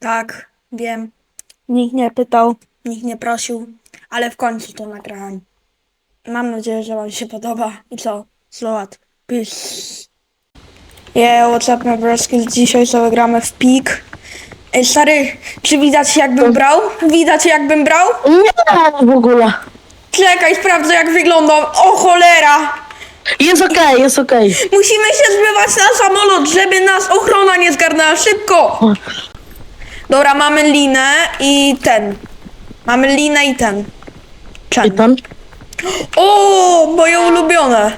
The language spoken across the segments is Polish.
Tak, wiem. Nikt nie pytał, nikt nie prosił, ale w końcu to nagrałem. Mam nadzieję, że Wam się podoba. I co? Slowat. Peace. Yeah, what's up, my broski? Dzisiaj sobie gramy w pik. Ej, stary, czy widać jakbym brał? Widać jakbym brał? Nie, w ogóle. Czekaj, sprawdzę jak wyglądam. O cholera! Jest okej, jest okej. Musimy się zbywać na samolot, żeby nas ochrona nie zgarnęła. Szybko! Dobra, mamy linę i ten. Mamy linę i ten. I ten? O, moje ulubione. A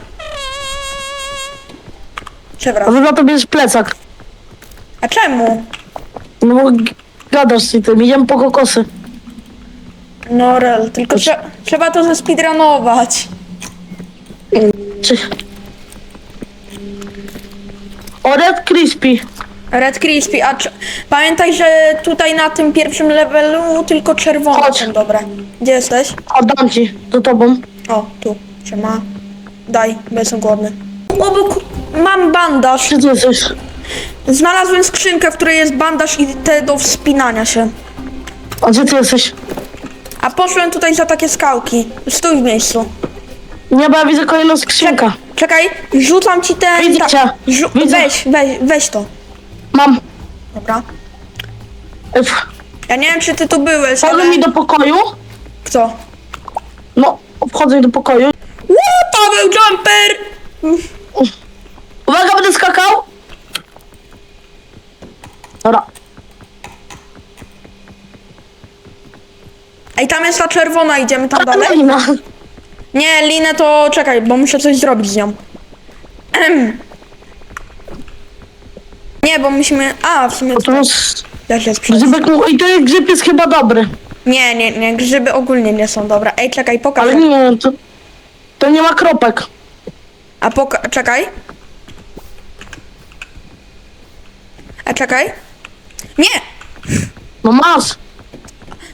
Przepraszam. wy na to bierzesz plecak. A czemu? No bo g- gadasz z tym, idziemy po kokosy. No rel, tylko trze- trzeba to zespeedrunować. Czy... O, Red Crispy. Red Crispy, a cz- pamiętaj, że tutaj na tym pierwszym levelu tylko czerwone Chodź. są dobre. Gdzie jesteś? Oddam ci, do tobą. O, tu. Siema. Daj, bo jestem głodny. Obok mam bandaż. Czy ty jesteś? Znalazłem skrzynkę, w której jest bandaż i te do wspinania się. A gdzie ty jesteś? A poszłem tutaj za takie skałki. Stój w miejscu. Nie, bo ja widzę kolejną skrzynkę. Czekaj, rzucam ci ten... Widzę cię. Rzu- Widzę. weź, weź, weź to. Mam. Dobra. Ef, Ja nie wiem, czy ty tu byłeś, Wchodzę ale... mi do pokoju. Kto? No, wchodzę do pokoju. Uuu, Paweł Jumper! Uwaga, będę skakał. Dobra. Ej, tam jest ta czerwona, idziemy tam dalej? Lina. Nie, linę to... Czekaj, bo muszę coś zrobić z nią. Ehem. Nie, bo musimy... A, w sumie... To jest... Jest. Grzybek, mu- i ten grzyb jest chyba dobry. Nie, nie, nie, grzyby ogólnie nie są dobre. Ej, czekaj, pokaż. Ale nie, to... To nie ma kropek. A poka... czekaj. A czekaj. Nie! No masz.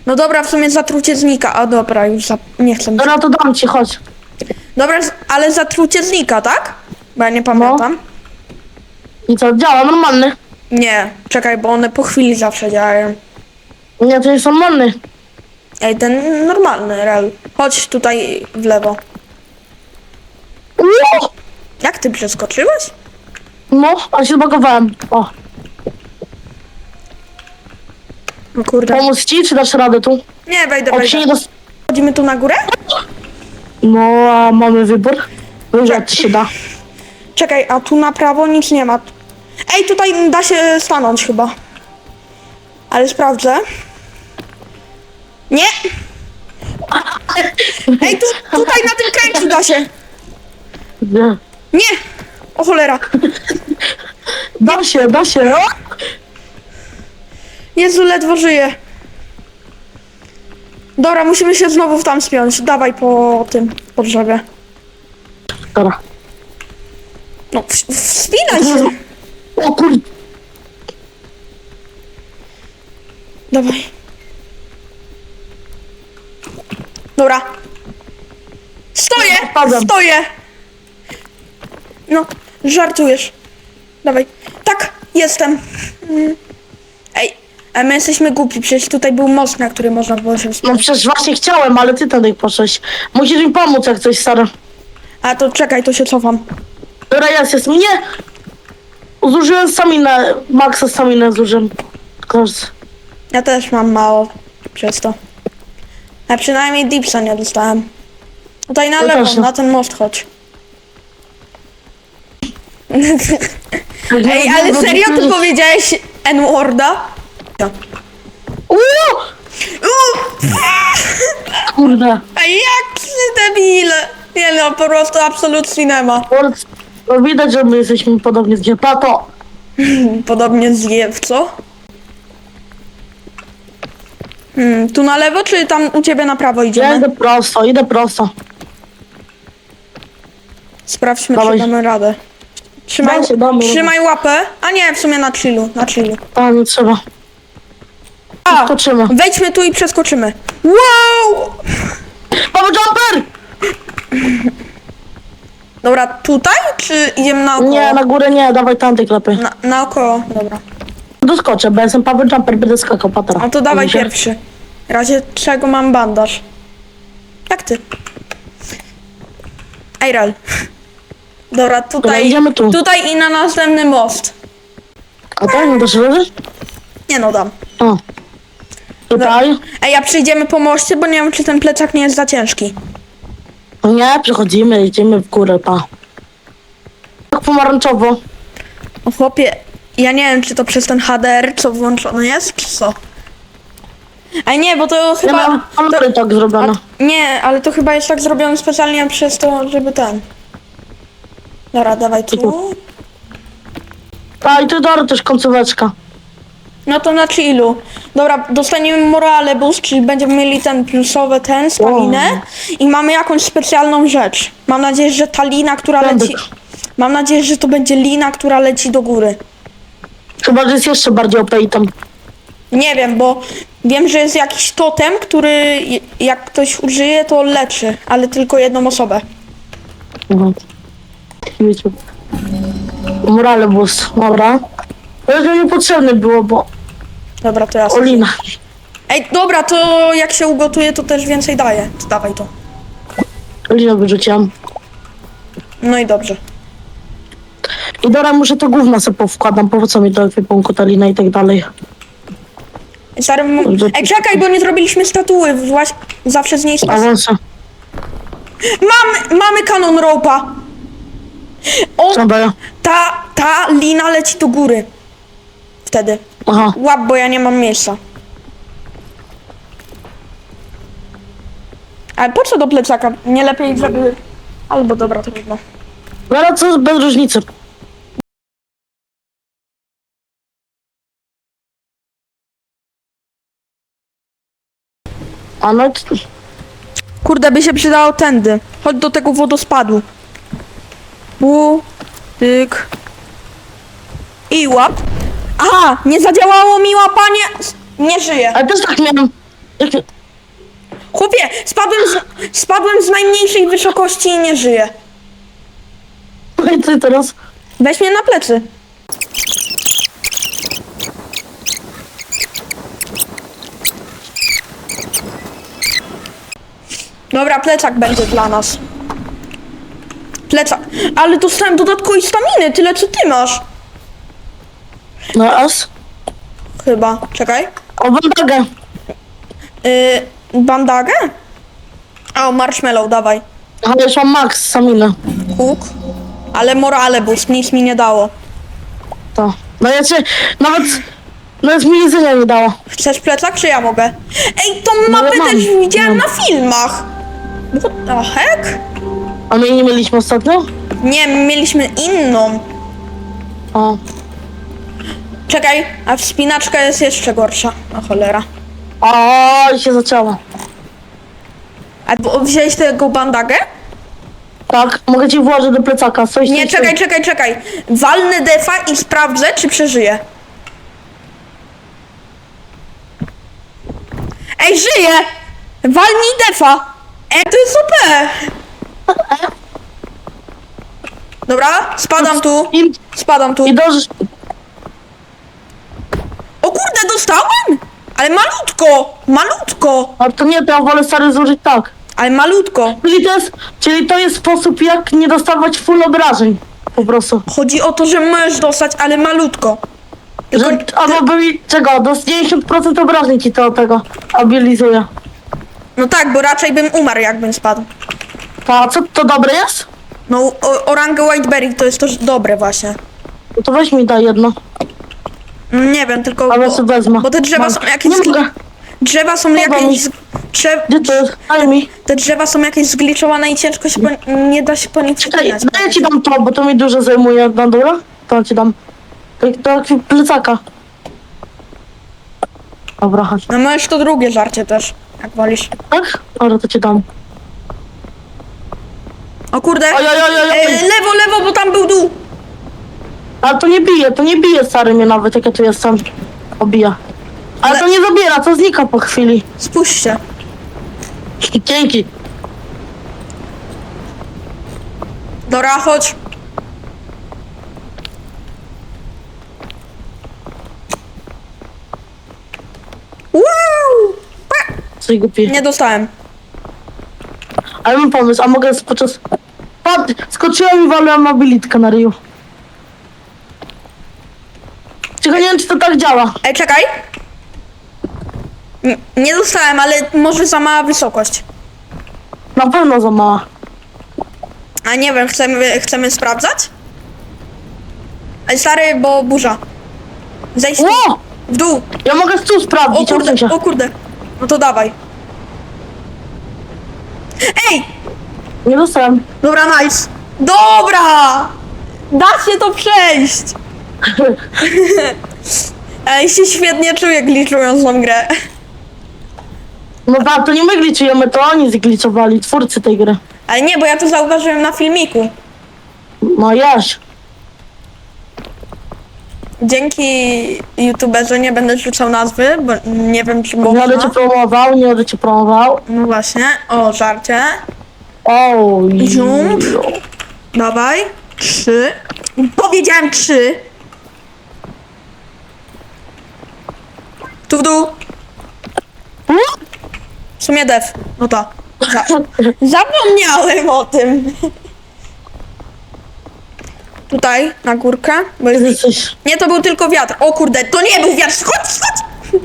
No dobra, w sumie zatrucie znika. A dobra, już za... nie chcę. Dobra, to dam ci, chodź. Dobra, ale zatrucie znika, tak? Bo ja nie pamiętam. I co, działa, normalny. Nie, czekaj, bo one po chwili zawsze działają. Nie, to jest normalny. Ej, ten normalny rel. Chodź tutaj w lewo. Uuu! Jak ty przeskoczyłeś? No, a się zbagowałem. O, No kurde. pomóc ci, czy dasz radę tu? Nie, wejdę, Jak się nie wejdę. dos... Chodzimy tu na górę? No, a mamy wybór. Wybrać ci się da. Czekaj, a tu na prawo nic nie ma. Ej, tutaj da się stanąć chyba. Ale sprawdzę. Nie! Ej, tu, tutaj na tym kręciu da się. Nie. Nie! O cholera. Da się, da się. Jezu, ledwo żyję. Dobra, musimy się znowu w tam spiąć. Dawaj po tym, po drzewie. Dobra. No, w, wspinaj się. O kur... Dawaj. Dobra. Stoję! Padam. Stoję! No, żartujesz. Dawaj. Tak, jestem. Ej, a my jesteśmy głupi, przecież tutaj był most, na który można było się No przecież właśnie chciałem, ale ty tutaj poszłeś. Musisz mi pomóc jak coś, stary. A to czekaj, to się cofam. Dobra, jest, jest. Nie! Zużyłem staminę. Maxa staminę zużyłem. Kurs. Ja też mam mało przez to. A przynajmniej dipsa nie dostałem. Tutaj na Ja lewo, nie. na ten most chodź. Ej, ale serio ty powiedziałeś N-worda? Uuu! Uuu, Kurde. A jak debile! Nie no, po prostu absolut cinema. Kurde. No widać, że my jesteśmy podobnie z Pato. Podobnie zjew, co? Hmm, tu na lewo, czy tam u ciebie na prawo Ja idziemy? idę prosto, idę prosto. Sprawdźmy, Dawaj. czy damy radę. Trzymaj, Dajcie, damy. trzymaj łapę. A nie, w sumie na chillu, na chillu. A, nie trzeba. A, Skoczymy. wejdźmy tu i przeskoczymy. Wow! Mamy jumper! Dobra, tutaj, czy idziemy naokoło? Nie, na górę nie, dawaj tamtych lepiej. Na, naokoło, dobra. Doskoczę, bo jestem power jumper, będę skakał patera. No to dawaj Widzicie? pierwszy. W razie czego mam bandaż. Jak ty? Ejral. Dobra, Dobra, tutaj, idziemy tu. tutaj i na następny most. A tak, nie dasz rady? Nie no, dam. O. Tutaj? Ej, a przyjdziemy po moście, bo nie wiem, czy ten plecak nie jest za ciężki. Nie, przechodzimy, idziemy w górę, pa. Tak pomarańczowo. O chłopie, ja nie wiem, czy to przez ten HDR, co włączony jest, czy co. Ej, nie, bo to Nie chyba... mam kolory tak zrobione. Nie, ale to chyba jest tak zrobione specjalnie przez to, żeby ten... Dobra, dawaj tu. A i tu dobra też końcóweczka. No to na chillu. Dobra, dostaniemy morale boost, czyli będziemy mieli ten plusowy ten, staminę i mamy jakąś specjalną rzecz. Mam nadzieję, że ta lina, która Pędyk. leci... Mam nadzieję, że to będzie lina, która leci do góry. Chyba, że jest jeszcze bardziej OP i tam. Nie wiem, bo wiem, że jest jakiś totem, który jak ktoś użyje, to leczy, ale tylko jedną osobę. Mhm. Wiecie. Morale boost, dobra. To już mi niepotrzebne było, bo Dobra, to ja sobie... Olina. Ej, dobra, to jak się ugotuje, to też więcej daje. To dawaj to. Olina wyrzuciłam. No i dobrze. I dobra, muszę to gówno sobie powkładam, po co mi do ekwipunku ta lina i tak dalej. Ej, Stary, m-. Ej, czekaj, bo nie zrobiliśmy statuły. Właśnie zawsze z niej spas. Awansa. Mamy, mamy kanon rope'a. O, Co ta, ta lina leci do góry. Wtedy. Aha. Łap, bo ja nie mam miejsca. Ale po co do plecaka? Nie lepiej, żeby... Albo dobra, to trudno. Ale co bez różnicy. A no, c- Kurde, by się przydało tędy. Chodź do tego wodospadu. Bu, tyk. I łap. Aha, nie zadziałało mi łapanie. Nie żyję. ale też tak miałem. Jak, Chłopie, spadłem z, spadłem z najmniejszej wysokości i nie żyję. i co teraz? Weź mnie na plecy. Dobra, plecak będzie dla nas. Plecak. Ale dostałem dodatkowej staminy, tyle co ty masz. No as? Chyba. Czekaj. O, bandagę. Yy, bandagę? O, marshmallow, dawaj. Ale już mam max, saminę. Huk. Ale morale boost, nic mi nie dało. To. No ja cię, nawet, nawet mi jedzenia nie dało. Chcesz plecak, czy ja mogę? Ej, tą No, mapę mam. też widziałem Mam. na filmach. What the heck? A my nie mieliśmy ostatnio? Nie, mieliśmy inną. O. Czekaj, a wspinaczka jest jeszcze gorsza. O cholera. O, i się zaczęło. A bo- wziąłeś tego bandagę? Tak, mogę ci włożyć do plecaka. Coś Nie, czekaj, czekaj, czekaj. Walnę defa i sprawdzę, czy przeżyję. Ej, żyję! Walnij defa! E, to jest super! Dobra, spadam tu. I, Spadam tu. i. O kurde, dostałem! Ale malutko! Malutko! A to nie, to ja wolę stary zużyć tak. Ale malutko. Czyli to jest, czyli to jest sposób, jak nie dostawać full obrażeń. Po prostu. Chodzi o to, że możesz dostać, ale malutko. Tylko, Że, albo by mi, czego, do 90% obrażeń ci to tego abilizuje. No tak, bo raczej bym umarł, jakbym spadł. To, a co, to dobre jest? No, o, orangę Whiteberry to jest też dobre właśnie. No to weź mi daj jedno. Nie wiem, tylko... Ale sobie wezmę. bo te drzewa Mam. są jakieś... Nie mogę. Drzewa są Dobra, jakieś... mi- Drzew, Gdzie to jest? Daj mi. te drzewa są jakieś zgliczowane i ciężko się po, nie da się po nich Czekaj, wspinać. daję ci dam to, bo to mi dużo zajmuje na dole. To ci dam. Do, do plecaka. Dobra, chodź. No możesz to drugie żarcie też, jak wolisz. Tak? Dobra, to ci dam. O kurde! Oj, oj, oj, oj, E, oj. lewo, lewo, bo tam był dół! Ale to nie bije, to nie bije stary mnie nawet, jak ja tu jestem. Obija. Ale Ale- to nie zabiera, to znika po chwili. Spuść się. Dzięki. Dobra, chodź. Jesteś głupi. Nie dostałem. Ale mam pomysł, a mogę podczas... Patrz, skoczyłem i walłem mobilitkę na ryju. Tylko nie wiem, czy to tak działa. Ej, czekaj. N- Nie dostałem, ale może za mała wysokość. Na pewno za mała. A nie wiem, chcemy, chcemy sprawdzać? Ej, stary, bo burza. Zejdź tu, Ło! w dół. Ja mogę tu O sprawdzić, kurde, odsuń się. o kurde. No to dawaj. Ej! Nie dostałem. Dobra, nice. Dobra! Da się to przejść! Ej, się świetnie czuję gliczując tą grę. No tak, to nie my gliczujemy, to oni zgliczowali, twórcy tej gry. Ale nie, bo ja to zauważyłem na filmiku. No jaś. Dzięki youtuberze nie będę rzucał nazwy, bo nie wiem czy Nie będę cię promował, nie będę cię promował. No właśnie, o żarcie. O, Ziump. Dawaj. Trzy. Powiedziałem trzy. Tu w dół. W sumie def. No to. Za zapomniałem o tym. Tutaj, na górkę. Bo jest... Jesteś... Nie, to był tylko wiatr. O kurde, to nie był wiatr. Chodź, chodź.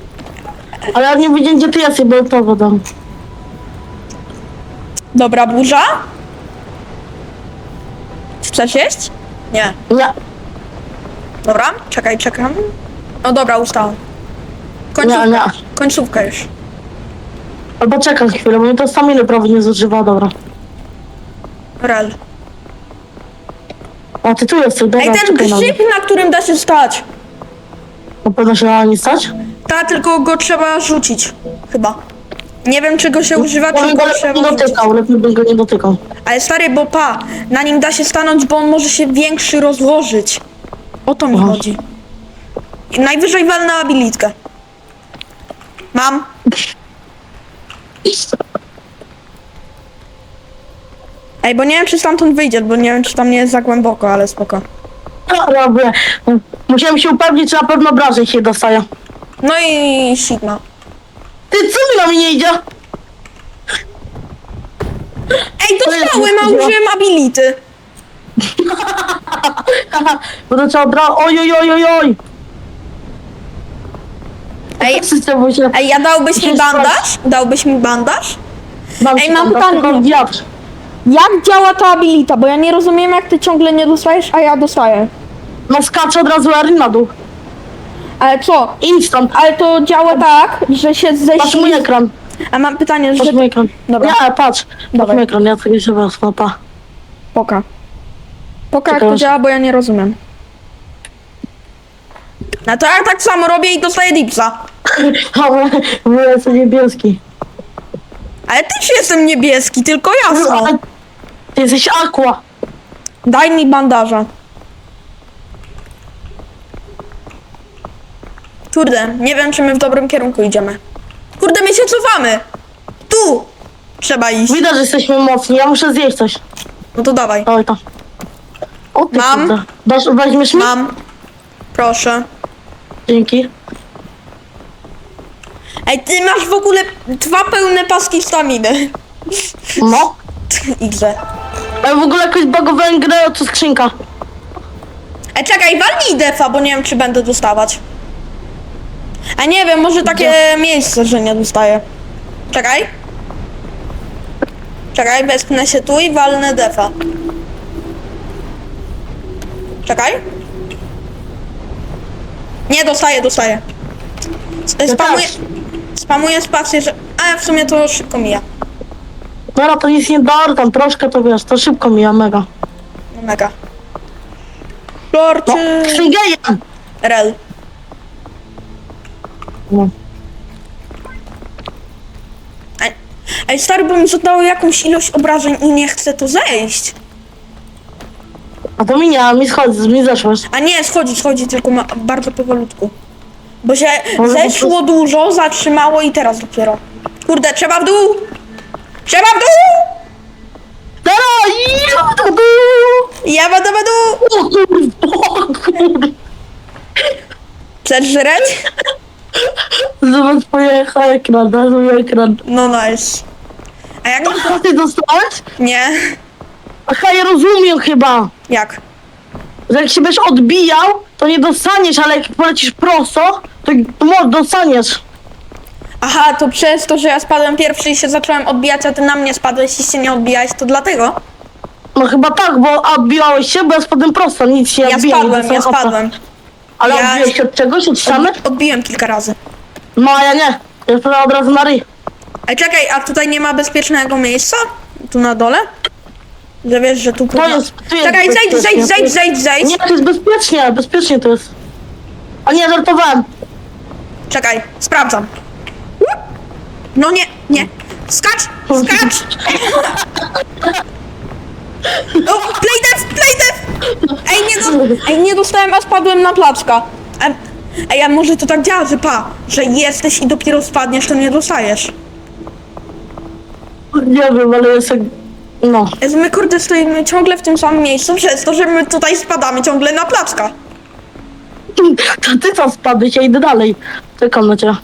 Ale ja nie wiedziałem, gdzie ty jesteś, bo to wodam. Dobra, burza. Chcesz jeść? Nie. Nie, Dobra, czekaj, czekam. No dobra, ustałem. nie, Końcówka. nie. Końcówka już. Albo czekaj chwilę, bo mnie to staminy prawie nie zużywa, dobra. Rel. A ty tu jesteś, dobra, Ej, ten czekaj na mnie. grzyb, na którym da się stać. Na pewno się na nie stać? Ta, tylko go trzeba rzucić. Chyba. Nie wiem, czy go się używa, czy go go lepiej trzeba nie rzucić. dotykał, lepiej bym go nie dotykał. Ale stary, bo pa, na nim da się stanąć, bo on może się większy rozłożyć. O to mi Aha. chodzi. Najwyżej walnę abilitkę. Mam. Ej, bo nie wiem, czy stamtąd wyjdzie, bo nie wiem, czy tam nie jest za głęboko, ale spoko. No, Robię. Musiałem się upewnić, czy na pewno obrażeń się dostaje. No i Sigma. Ty, co mi na mnie nie idzie? Ej, dostałem, a użyłem ability. Bo to trzeba odra... Oj, oj, oj, oj, oj. Ej, System się... ej, a dałbyś mi Musisz bandaż? Dałbyś mi bandaż? Mam Ej, mam tam pytanie. tylko wiatr. Jak działa ta abilita? Bo ja nie rozumiem, jak ty ciągle nie dostajesz, a ja dostaję. No skacze od razu Erin na dół. Ale co? Instant. Ale to działa tak, że się ze Patrz mój ekran. A mam pytanie, Patrz że... mój ekran. Dobra. Nie, patrz. Patrz Dawaj. mój ekran, ja sobie się wezmę, pa. Poka. Poka, jak to działa, bo ja nie rozumiem. No to ja tak samo robię i dostaję dipsa. Ale, bo ja jestem niebieski. Ale też jestem niebieski, tylko jasno. Ale Ty jesteś aqua. Daj mi bandaża. Kurde, nie wiem, czy my w dobrym kierunku idziemy. Kurde, my się cofamy. Tu trzeba iść. Widać, że jesteśmy mocni, ja muszę zjeść coś. No to dawaj. Oj tam. O ty Mam. kurde. Dasz, weźmiesz mi? Mam. Proszę. Dzięki. Ej, ty masz w ogóle dwa pełne paski staminy. No. Idę. Ale w ogóle jakoś bagowałem grę, to skrzynka. Ej, czekaj, walnij defa, bo nie wiem, czy będę dostawać. A nie wiem, może takie miejsce, że nie dostaję. Czekaj. Czekaj, wespnę się tu i walnę defa. Czekaj. Nie, dostaję, dostaję. S- Ja Spamuję, spamuję spację, że... A w sumie to szybko mija. Dobra, to nic nie da, tam troszkę to wiesz, to szybko mija, mega. No mega. No, czy... Szyngejem! Rel. No. Ej, stary, bo mi zadało jakąś ilość obrażeń i nie chcę to zejść. A to mi nie, a mi schodzi, mi zeszłeś. A nie, schodzi, schodzi, tylko ma bardzo powolutku. Bo się Ale po zeszło dużo, zatrzymało i teraz dopiero. Kurde, trzeba w dół! Trzeba w dół! Ja do Ja będę w dół! O kurde. Chcesz żreć? Zobacz pojechał ekran, na mój ekran. No nice. A jak. Co ty dostałeś? Nie. Aha, ja rozumiem chyba. Jak? Że jak się będziesz odbijał, to nie dostaniesz, ale jak polecisz prosto, to mo- dostaniesz. Aha, to przez to, że ja spadłem pierwszy i się zacząłem odbijać, a ty na mnie spadłeś i się nie odbijałeś, to dlatego? No chyba tak, bo odbijałeś się, bo ja spadłem prosto, nic się nie Ja odbijam, spadłem, ja spadłem. Ale Ja- odbiłeś się od czegoś, od ściany? Od, odbiłem kilka razy. No a ja nie. Ja spadłem od razu na ryj. Ej, czekaj, a tutaj nie ma bezpiecznego miejsca? Tu na dole? Że wiesz, że tu... To jest, tu jest Czekaj, zejdź, bezpiecznie. zejdź, zejdź, zejdź, zejdź. Nie, to jest bezpiecznie, bezpiecznie to jest. A nie, żartowałem. Czekaj, sprawdzam. No nie, nie. Skacz, skacz! O, play death, play death! Ej, nie, do, ej, nie dostałem, a spadłem na placka. Ej, ej, a może to tak działa, że pa, że jesteś i dopiero spadniesz, to nie dostajesz. Nie wiem, ale jest jak... No. Jest my kurde stoimy ciągle w tym samym miejscu przez to, że my tutaj spadamy ciągle na placka. To ty tam spadłeś, ja idę dalej. Czekam na ciebie.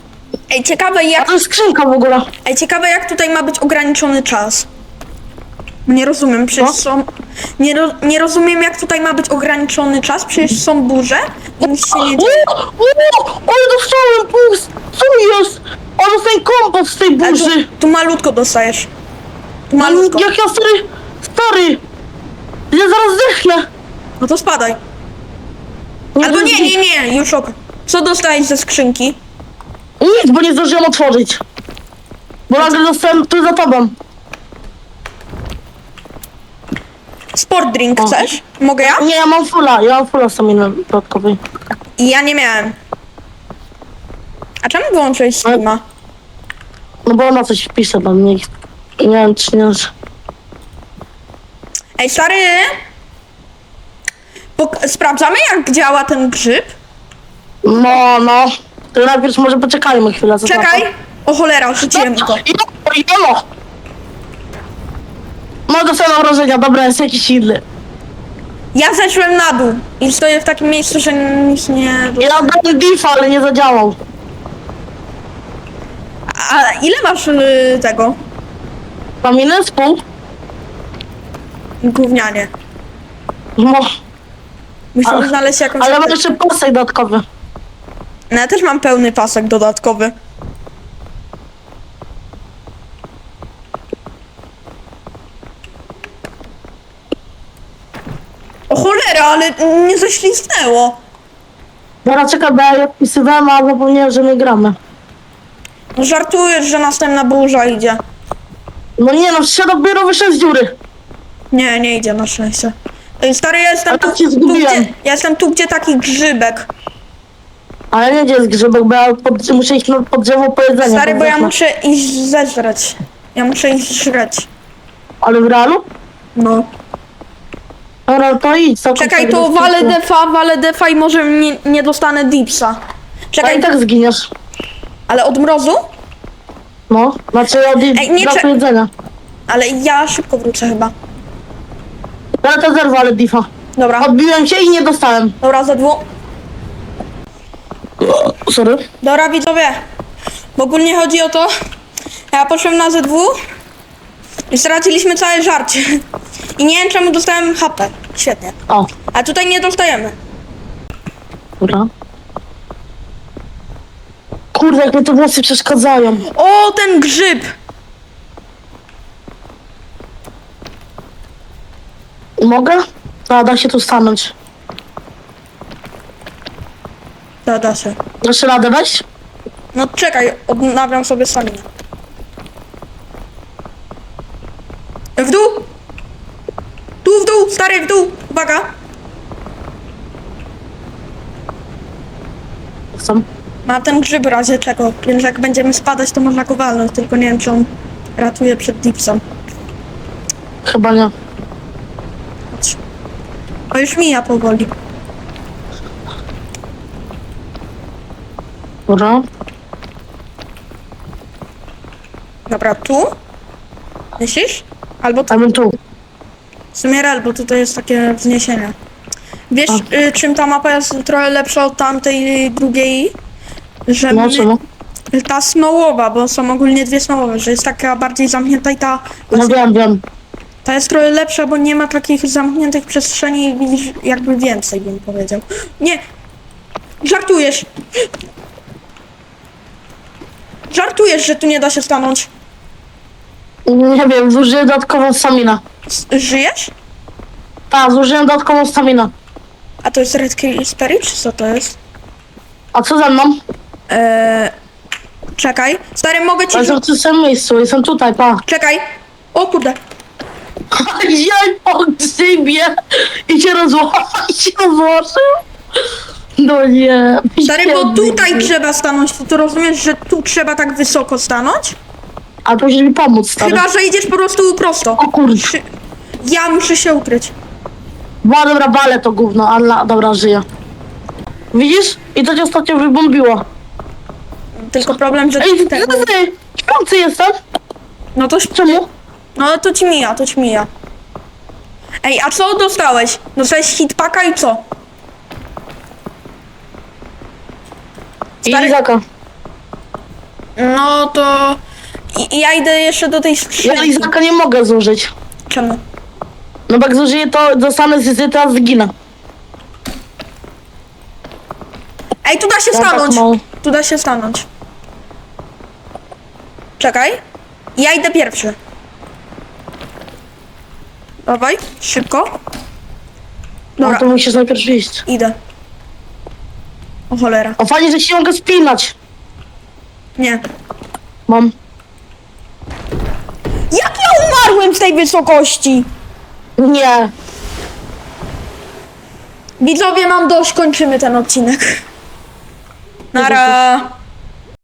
Ej, ciekawe A jak, to jest skrzynka w ogóle. ej, ciekawe jak tutaj ma być ograniczony czas. Nie rozumiem, przecież No. są... Nie, ro, nie rozumiem jak tutaj ma być ograniczony czas, przecież są burze i nic się nie dzieje. O, o, ale dostałem puls! Co jest? O, dostałem kompas z tej Ale tu, burzy. tu malutko dostajesz. Tu Ale malutko. jak ja stary, stary! Ja zaraz zdechnę. No to spadaj. Albo nie, nie, nie, już ok. Co dostałeś ze skrzynki? Nic, bo nie zdążyłem otworzyć. Bo nagle dostałem tu za tobą. Sport drink O. chcesz? Mogę ja? Nie, ja mam fulla, ja mam fulla stamina dodatkowej. Ja nie miałem. A czemu wyłączyłeś streama? No bo ona coś pisze do mnie. Nie wiem, czy nie... Ej, stary! Pok- sprawdzamy, jak działa ten grzyb? No, no. To najpierw może poczekajmy chwilę. co Czekaj! O cholera, rzuciłem go. Jolo! No dostałem wrażenia, dobra, jest jakiś inny. Ja zeszłem na dół i stoję w takim miejscu, że nic nie... Ja dałem difa, ale nie zadziałał. A ile masz y, tego? Mam inny z pół? Gównianie. No, Musimy Ale- znaleźć jakąś... ale mam jeszcze pasek dodatkowy. No ja też mam pełny pasek dodatkowy. O cholera, ale nie ześlizgnęło. Dobra, czekaj, bo ja odpisywałem, a zapomniałem, że my gramy. No Żartujesz, że następna burza idzie. No nie no, się dopiero wyszedł z dziury. Nie, nie idzie na szczęście. Ej, Stary, ja jestem Ale tu, cię tu zgubiłem. gdzie, ja jestem tu, gdzie taki grzybek. Ale nie gdzie jest grzybek, bo ja pod, muszę iść pod drzewo po jedzenie. Stary, bo ja muszę iść zeżreć. Ja muszę iść żreć. Ale w realu? No. Dobra, to idź. całkiem Czekaj, to jest walę tylko. defa, walę defa i może nie, nie dostanę dipsa. A Czekaj, i tak zginiesz. ale od mrozu? No, znaczy od Ej, nie, braku cze- jedzenia. Ale ja szybko wrócę chyba. Ale to zerwę, ale difa. Dobra, Odbiłem się i nie dostałem. dobra, ze dwu. Sorry. Dobra, widzowie. Bo ogólnie chodzi o to, ja poszłem na ZW i straciliśmy całe żarcie. I nie wiem czemu dostałem HP. Świetnie. O, A tutaj nie dostajemy. dobra. Kurde, jak mi te włosy przeszkadzają. O, ten grzyb! Mogę? Da, da się tu stanąć. Da, da się. Dasz radę wejść? No czekaj, odnawiam sobie staminę. W dół! Tu w dół, stary, w dół! Uwaga! Chcę. Ma ten grzyb w razie czego, więc jak będziemy spadać, to można go walnąć, tylko nie wiem, czy on ratuje przed dipsem. Chyba nie. Chodź. O, już mija powoli. Dobra. Dobra, tu? Myślisz? Albo tu. A bym tu. W sumie real, bo tutaj jest takie wzniesienie. Wiesz, y, czym ta mapa jest trochę lepsza od tamtej drugiej? że No my, czemu? ta snowowa, bo są ogólnie dwie snowowe, że jest taka bardziej zamknięta i ta, No wiem, wiem. ta jest trochę lepsza, bo nie ma takich zamkniętych przestrzeni widzisz jakby więcej, bym powiedział. Nie! Żartujesz! Żartujesz, że tu nie da się stanąć. Nie wiem, zużyłem dodatkową staminę. S- Żyjesz? Tak, zużyłem dodatkową staminę. A to jest Red Spirit, czy co to jest? A co ze mną? Eee, czekaj. Stary, mogę ci... Ja jestem w tym samym miejscu, jestem tutaj, pa. Czekaj. O kurde. Ja po grzybie i się rozłożył, i się rozłożył. No nie. Stary, bo tutaj trzeba stanąć. To, to rozumiesz, że tu trzeba tak wysoko stanąć? A to mi pomóc, stary. Chyba, że idziesz po prostu prosto. O kurde. Ja muszę się ukryć. Bo dobra, bale to gówno, ale dobra, żyję. Widzisz? I to cię ostatnio wybombiło. Tylko problem, że... Ej, ty, tego- ty, ty, śpiący jestem? No to... Czemu? No to ci mija, to ci mija. Ej, a co dostałeś? Dostałeś hitpaka i co? I Stary- Izaka. No to... I, i ja idę jeszcze do tej Ja skrzynki. Izaka nie mogę zużyć. Czemu? No bo jak zużyję, to dostanę z teraz zginę. Ej, tu da się Ja tak stanąć. mało. Tu da się stanąć. Czekaj. Ja idę pierwszy. Dawaj, szybko. No Dobra, to musisz najpierw iść. idę. O cholera. O fajnie, że się mogę spinać. Nie. Mam. Jak ja umarłem z tej wysokości? Nie. Widzowie, mam dość, kończymy ten odcinek. Nara.